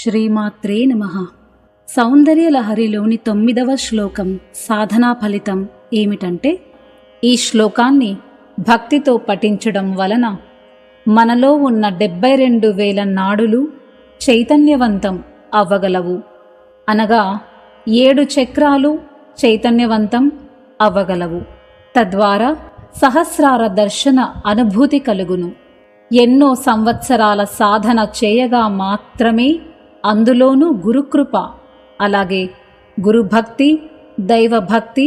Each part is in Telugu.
శ్రీమాత్రే నమ. సౌందర్యలహరిలోని తొమ్మిదవ శ్లోకం సాధనా ఫలితం ఏమిటంటే ఈ శ్లోకాన్ని భక్తితో పఠించడం వలన మనలో ఉన్న డెబ్బై రెండు వేల నాడులు చైతన్యవంతం అవ్వగలవు అనగా ఏడు చక్రాలు చైతన్యవంతం అవ్వగలవు తద్వారా సహస్రార దర్శన అనుభూతి కలుగును. ఎన్నో సంవత్సరాల సాధన చేయగా మాత్రమే అందులోనూ గురుకృప అలాగే గురుభక్తి దైవభక్తి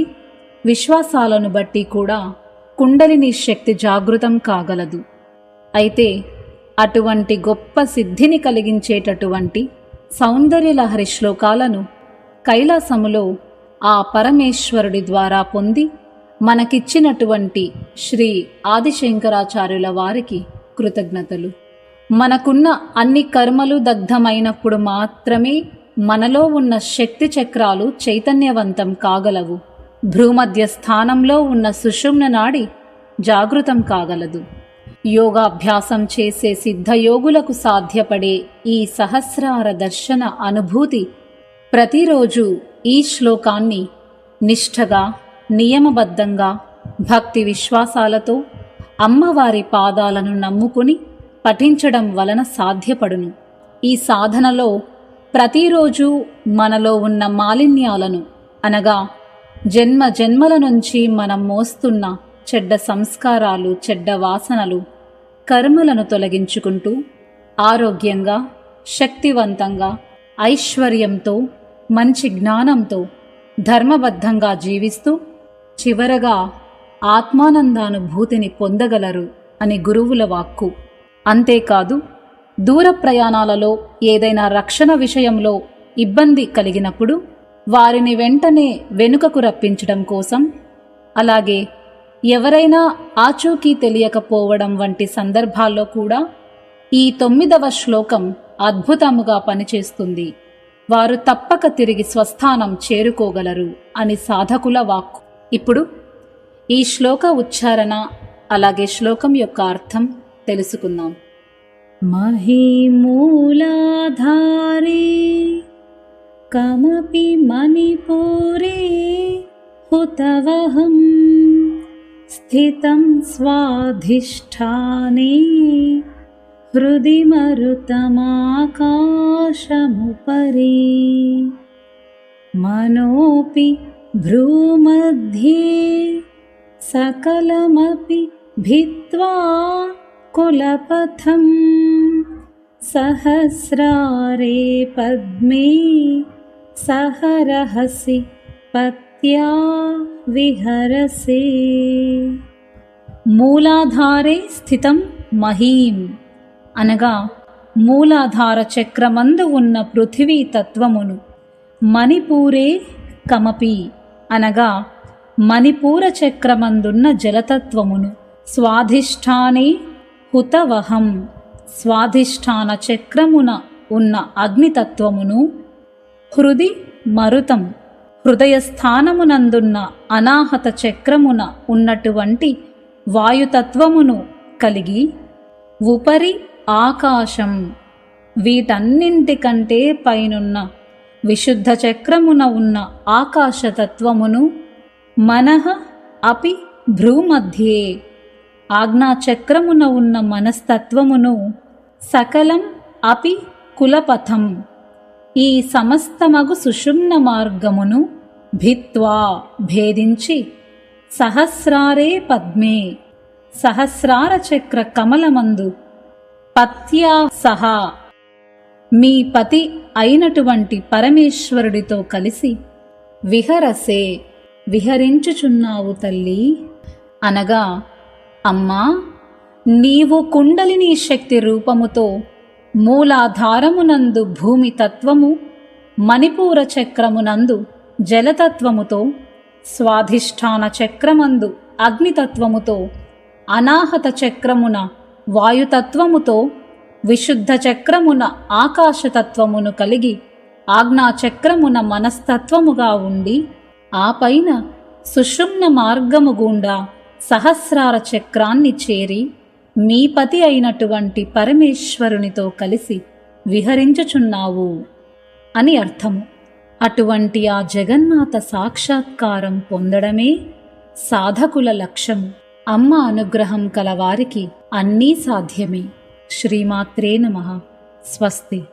విశ్వాసాలను బట్టి కూడా కుండలిని శక్తి జాగృతం కాగలదు. అయితే అటువంటి గొప్ప సిద్ధిని కలిగించేటటువంటి సౌందర్యలహరి శ్లోకాలను కైలాసములో ఆ పరమేశ్వరుడి ద్వారా పొంది మనకిచ్చినటువంటి శ్రీ ఆదిశంకరాచార్యుల వారికి కృతజ్ఞతలు. మనకున్న అన్ని కర్మలు దగ్ధమైనప్పుడు మాత్రమే మనలో ఉన్న శక్తి చక్రాలు చైతన్యవంతం కాగలవు. భ్రూమధ్య స్థానంలో ఉన్న సుషుమ్న నాడి జాగృతం కాగలదు. యోగాభ్యాసం చేసే సిద్ధయోగులకు సాధ్యపడే ఈ సహస్రార దర్శన అనుభూతి ప్రతిరోజు ఈ శ్లోకాన్ని నిష్ఠగా నియమబద్ధంగా భక్తి విశ్వాసాలతో అమ్మవారి పాదాలను నమ్ముకుని పఠించడం వలన సాధ్యపడును. ఈ సాధనలో ప్రతిరోజు మనలో ఉన్న మాలిన్యాలను అనగా జన్మ జన్మల నుంచి మనం మోస్తున్న చెడ్డ సంస్కారాలు చెడ్డ వాసనలు కర్మలను తొలగించుకుంటూ ఆరోగ్యంగా శక్తివంతంగా ఐశ్వర్యంతో మంచి జ్ఞానంతో ధర్మబద్ధంగా జీవిస్తూ చివరగా ఆత్మానందానుభూతిని పొందగలరు అని గురువుల వాక్కు. అంతేకాదు దూర ప్రయాణాలలో ఏదైనా రక్షణ విషయంలో ఇబ్బంది కలిగినప్పుడు వారిని వెంటనే వెనుకకు రప్పించడం కోసం అలాగే ఎవరైనా ఆచూకీ తెలియకపోవడం వంటి సందర్భాల్లో కూడా ఈ తొమ్మిదవ శ్లోకం అద్భుతముగా పనిచేస్తుంది. వారు తప్పక తిరిగి స్వస్థానం చేరుకోగలరు అని సాధకుల వాక్కు. ఇప్పుడు ఈ శ్లోక ఉచ్చారణ అలాగే శ్లోకం యొక్క అర్థం తెలుసుకుందాం. महीमूलाधारी कमपि मणिपुरी हुतवहं स्थितं स्वाधिष्ठानि हृदिमरुतमाकाशमुपरि मनोऽपि भ्रूमध्ये सकलमपि भित्त्वा कुलपथं सहस्रारे पद्मे सहरहसि पत्या विहरसे మూలాధారే స్థితం మహీం అనగా మూలాధార చక్రమందు ఉన్న పృథివీ తత్వమును మణిపూరే కమపి అనగా మణిపూర చక్రమందున్న జలతత్వమును స్వాధిష్టానే హుతవహం స్వాధిష్టాన చక్రమున ఉన్న అగ్నితత్వమును హృది మరుతం హృదయస్థానమునందున్న అనాహత చక్రమున ఉన్నటువంటి వాయుతత్వమును కలిగి ఉపరి ఆకాశం వీటన్నింటికంటే పైనున్న విశుద్ధ చక్రమున ఉన్న ఆకాశతత్వమును మనః అపి భ్రూమధ్యే ఆజ్ఞాచక్రమున ఉన్న మనస్తత్వమును సకలం అపి కులపథం. ఈ సమస్తమగు సుషుమ్న మార్గమును భిత్వా భేదించి సహస్రారే పద్మే. సహస్రార చక్ర కమలమందు పత్యా సహా. మీ పతి అయినటువంటి పరమేశ్వరుడితో కలిసి విహరసే. విహరించుచున్నావు తల్లి. అనగా అమ్మా నీవు కుండలిని శక్తి రూపముతో మూలాధారమునందు భూమి తత్వము మణిపూర చక్రమునందు జలతత్వముతో స్వాధిష్టాన చక్రమందు అగ్నితత్వముతో అనాహత చక్రమున వాయుతత్వముతో విశుద్ధ చక్రమున ఆకాశతత్వమును కలిగి ఆజ్ఞాచక్రమున మనస్తత్వముగా ఉండి ఆ పైన సుషుమ్న మార్గము గుండా సహస్రార చక్రాన్ని చేరి మీ పతి అయినటువంటి పరమేశ్వరునితో కలిసి విహరించుచున్నావు అని అర్థము అటువంటి ఆ జగన్నాథ సాక్షాత్కారం పొందడమే సాధకుల లక్ష్యము అమ్మ అనుగ్రహం కలవారికి అన్నీ సాధ్యమే. శ్రీమాత్రే నమ. స్వస్తి.